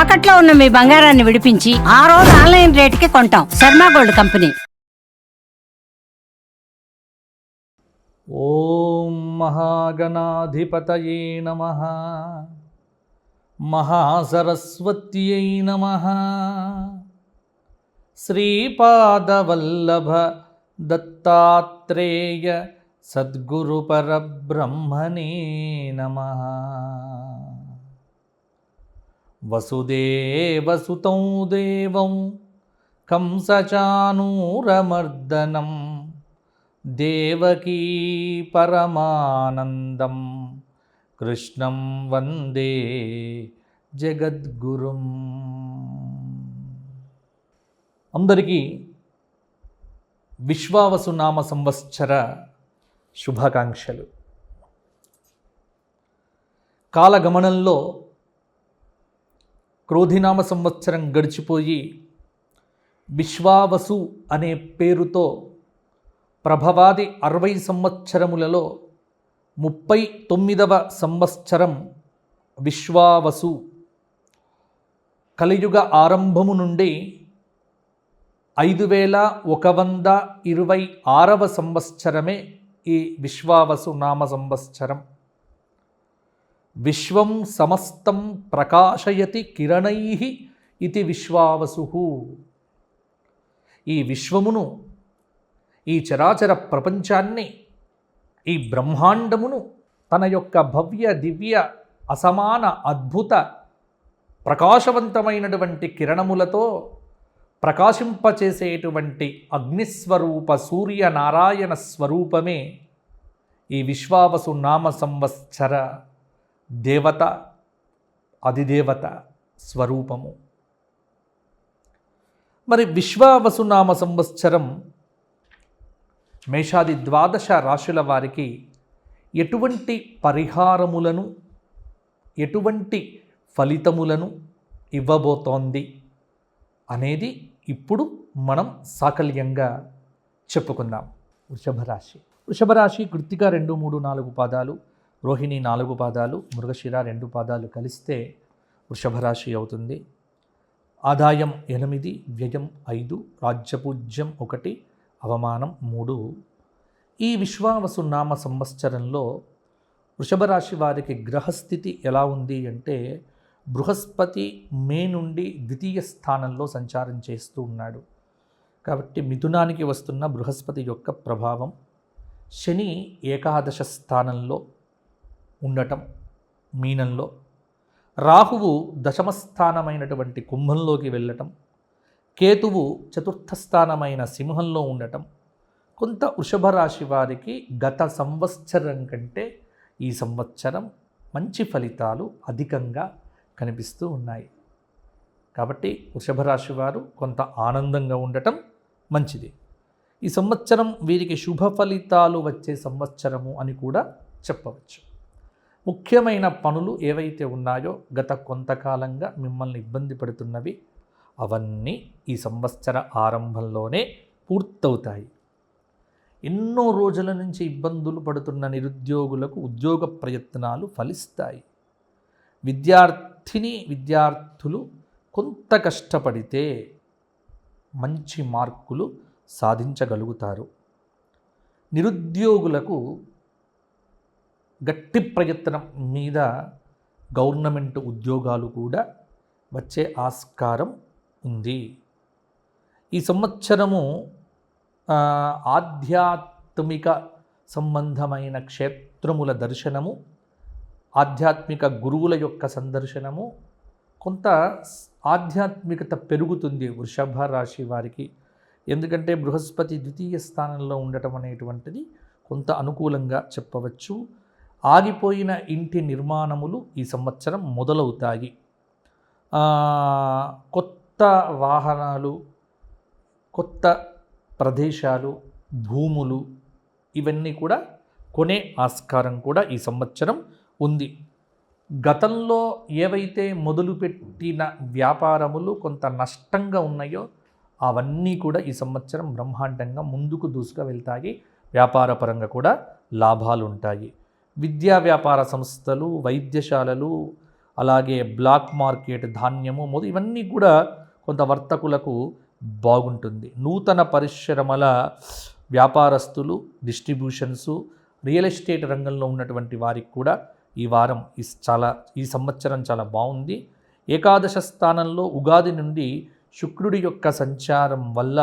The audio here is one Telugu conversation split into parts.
తాకట్లో ఉన్న మీ బంగారాన్ని విడిపించి ఆ రోజు ఆన్లైన్ రేటుకి కొంటాం. Sharma gold company. ఓం మహాగణాధిపతయే నమ. మహాసరస్వత్యై నమ. శ్రీపాదవల్లభ దత్తాత్రేయ సద్గురు పరబ్రహ్మణే నమ. వసుదేవసుతం దేవం కంసచానూరమర్దనం దేవకీ పరమానందం కృష్ణం వందే జగద్గురుం. అందరికీ విశ్వావసునామ సంవత్సర శుభాకాంక్షలు. కాలగమనంలో క్రోధినామ సంవత్సరం గడిచిపోయి విశ్వావసు అనే పేరుతో ప్రభవాది అరవై సంవత్సరములలో ముప్పై తొమ్మిదవ సంవత్సరం విశ్వావసు కలియుగ ఆరంభము నుండి ఐదు వేల ఒక వంద ఇరవై ఆరవ సంవత్సరమే ఈ విశ్వావసు నామ సంవత్సరం. విశ్వం సమస్తం ప్రకాశయతి కిరణై ఇది విశ్వావసు. ఈ విశ్వమును ఈ చరాచర ప్రపంచాన్ని ఈ బ్రహ్మాండమును తన యొక్క భవ్య దివ్య అసమాన అద్భుత ప్రకాశవంతమైనటువంటి కిరణములతో ప్రకాశింపచేసేటువంటి అగ్నిస్వరూప సూర్యనారాయణ స్వరూపమే ఈ విశ్వావసు నామ సంవత్సర. దేవత అధిదేవత స్వరూపము. మరి విశ్వావసునామ సంవత్సరం మేషాది ద్వాదశ రాశుల వారికి ఎటువంటి పరిహారములను ఎటువంటి ఫలితములను ఇవ్వబోతోంది అనేది ఇప్పుడు మనం సాకల్యంగా చెప్పుకుందాం. వృషభరాశి. వృషభరాశి వృషభ కృత్తిక రెండు మూడు నాలుగు పాదాలు. రోహిణి నాలుగు పాదాలు మృగశిర రెండు పాదాలు కలిస్తే వృషభరాశి అవుతుంది. ఆదాయం ఎనిమిది వ్యయం ఐదు రాజ్యపూజ్యం ఒకటి అవమానం మూడు. ఈ విశ్వావసు నామ సంవత్సరంలో వృషభరాశి వారికి గ్రహస్థితి ఎలా ఉంది అంటే బృహస్పతి మే నుండి ద్వితీయ స్థానంలో సంచారం చేస్తూ ఉన్నాడు. కాబట్టి మిథునానికి వస్తున్న బృహస్పతి యొక్క ప్రభావం శని ఏకాదశ స్థానంలో ఉండటం మీనంలో. రాహువు దశమస్థానమైనటువంటి కుంభంలోకి వెళ్ళటం కేతువు చతుర్థ స్థానమైన సింహంలో ఉండటం కొంత వృషభ రాశి వారికి గత సంవత్సరం కంటే ఈ సంవత్సరం మంచి ఫలితాలు అధికంగా కనిపిస్తూ ఉన్నాయి. కాబట్టి వృషభ రాశి వారు కొంత ఆనందంగా ఉండటం మంచిది. ఈ సంవత్సరం వీరికి శుభ ఫలితాలు వచ్చే సంవత్సరము అని కూడా చెప్పవచ్చు. ముఖ్యమైన పనులు ఏవైతే ఉన్నాయో గత కొంతకాలంగా మిమ్మల్ని ఇబ్బంది పడుతున్నవి అవన్నీ ఈ సంవత్సర ఆరంభంలోనే పూర్తవుతాయి. ఎన్నో రోజుల నుంచి ఇబ్బందులు పడుతున్న నిరుద్యోగులకు ఉద్యోగ ప్రయత్నాలు ఫలిస్తాయి. విద్యార్థిని విద్యార్థులు కొంత కష్టపడితే మంచి మార్కులు సాధించగలుగుతారు. నిరుద్యోగులకు గట్టి ప్రయత్నం మీద గవర్నమెంట్ ఉద్యోగాలు కూడా వచ్చే ఆస్కారం ఉంది. ఈ సంవత్సరము ఆధ్యాత్మిక సంబంధమైన క్షేత్రముల దర్శనము ఆధ్యాత్మిక గురువుల యొక్క సందర్శనము కొంత స్- ఆధ్యాత్మికత పెరుగుతుంది వృషభ రాశి వారికి. ఎందుకంటే బృహస్పతి ద్వితీయ స్థానంలో ఉండటం అనేటువంటిది కొంత అనుకూలంగా చెప్పవచ్చు. ఆగిపోయిన ఇంటి నిర్మాణములు ఈ సంవత్సరం మొదలవుతాయి. కొత్త వాహనాలు కొత్త ప్రదేశాలు భూములు ఇవన్నీ కూడా కొనే ఆస్కారం కూడా ఈ సంవత్సరం ఉంది. గతంలో ఏవైతే మొదలుపెట్టిన వ్యాపారములు కొంత నష్టంగా ఉన్నాయో అవన్నీ కూడా ఈ సంవత్సరం బ్రహ్మాండంగా ముందుకు దూసుకు వెళ్తాయి వ్యాపార పరంగా కూడా లాభాలు ఉంటాయి విద్యా వ్యాపార సంస్థలు వైద్యశాలలు అలాగే బ్లాక్ మార్కెట్ ధాన్యము మొదలు ఇవన్నీ కూడా కొంత వర్తకులకు బాగుంటుంది. నూతన పరిశ్రమల వ్యాపారస్తులు డిస్ట్రిబ్యూషన్సు రియల్ ఎస్టేట్ రంగంలో ఉన్నటువంటి వారికి కూడా ఈ వారం ఈ చాలా ఈ సంవత్సరం చాలా బాగుంది. ఏకాదశ స్థానంలో ఉగాది నుండి శుక్రుడి యొక్క సంచారం వల్ల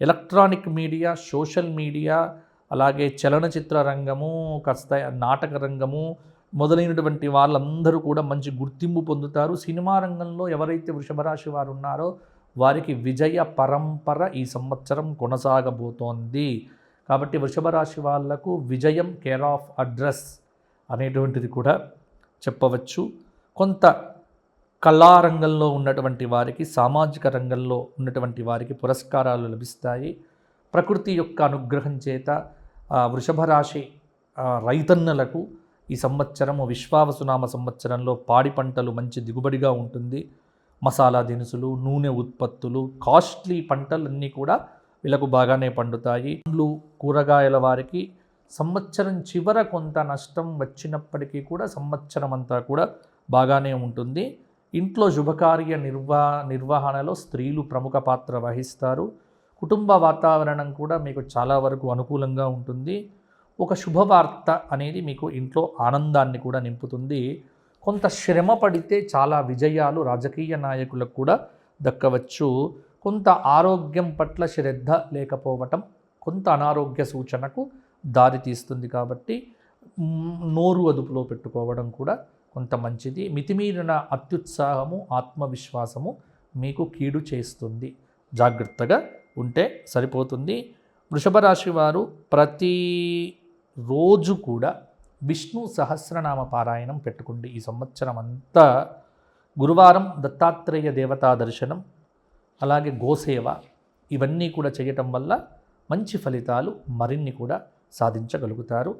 ఎలక్ట్రానిక్ మీడియా సోషల్ మీడియా అలాగే చలనచిత్ర రంగము కాస్త నాటక రంగము మొదలైనటువంటి వాళ్ళందరూ కూడా మంచి గుర్తింపు పొందుతారు. సినిమా రంగంలో ఎవరైతే వృషభరాశి వారు ఉన్నారో వారికి విజయ పరంపర ఈ సంవత్సరం కొనసాగబోతోంది. కాబట్టి వృషభ రాశి వాళ్ళకు విజయం కేర్ ఆఫ్ అడ్రస్ అనేటువంటిది కూడా చెప్పవచ్చు. కొంత కళారంగంలో ఉన్నటువంటి వారికి సామాజిక రంగంలో ఉన్నటువంటి వారికి పురస్కారాలు లభిస్తాయి. ప్రకృతి యొక్క అనుగ్రహం చేత వృషభ రాశి రైతన్నలకు ఈ సంవత్సరము విశ్వావసునామ సంవత్సరంలో పాడి పంటలు మంచి దిగుబడిగా ఉంటుంది. మసాలా దినుసులు నూనె ఉత్పత్తులు కాస్ట్లీ పంటలన్నీ కూడా వీళ్ళకు బాగానే పండుతాయి. పండ్లు కూరగాయల వారికి సంవత్సరం చివర కొంత నష్టం వచ్చినప్పటికీ కూడా సంవత్సరం అంతా కూడా బాగానే ఉంటుంది. ఇంట్లో శుభకార్య నిర్వా నిర్వహణలో స్త్రీలు ప్రముఖ పాత్ర వహిస్తారు. కుటుంబ వాతావరణం కూడా మీకు చాలా వరకు అనుకూలంగా ఉంటుంది. ఒక శుభవార్త అనేది మీకు ఇంట్లో ఆనందాన్ని కూడా నింపుతుంది. కొంత శ్రమ పడితే చాలా విజయాలు రాజకీయ నాయకులకు కూడా దక్కవచ్చు. కొంత ఆరోగ్యం పట్ల శ్రద్ధ లేకపోవటం కొంత అనారోగ్య సూచనకు దారితీస్తుంది కాబట్టి నోరు అదుపులో పెట్టుకోవడం కూడా కొంత మంచిది. మితిమీరిన అత్యుత్సాహము ఆత్మవిశ్వాసము మీకు కీడు చేస్తుంది. జాగ్రత్తగా ఉంటే సరిపోతుంది. వృషభ రాశి వారు ప్రతి రోజు కూడా విష్ణు సహస్రనామ పారాయణం పెట్టుకోండి. ఈ సంవత్సరం అంతా గురువారం దత్తాత్రేయ దేవతా దర్శనం అలాగే గోసేవ ఇవన్నీ కూడా చేయటం వల్ల మంచి ఫలితాలు మరిన్ని కూడా సాధించగలుగుతారు.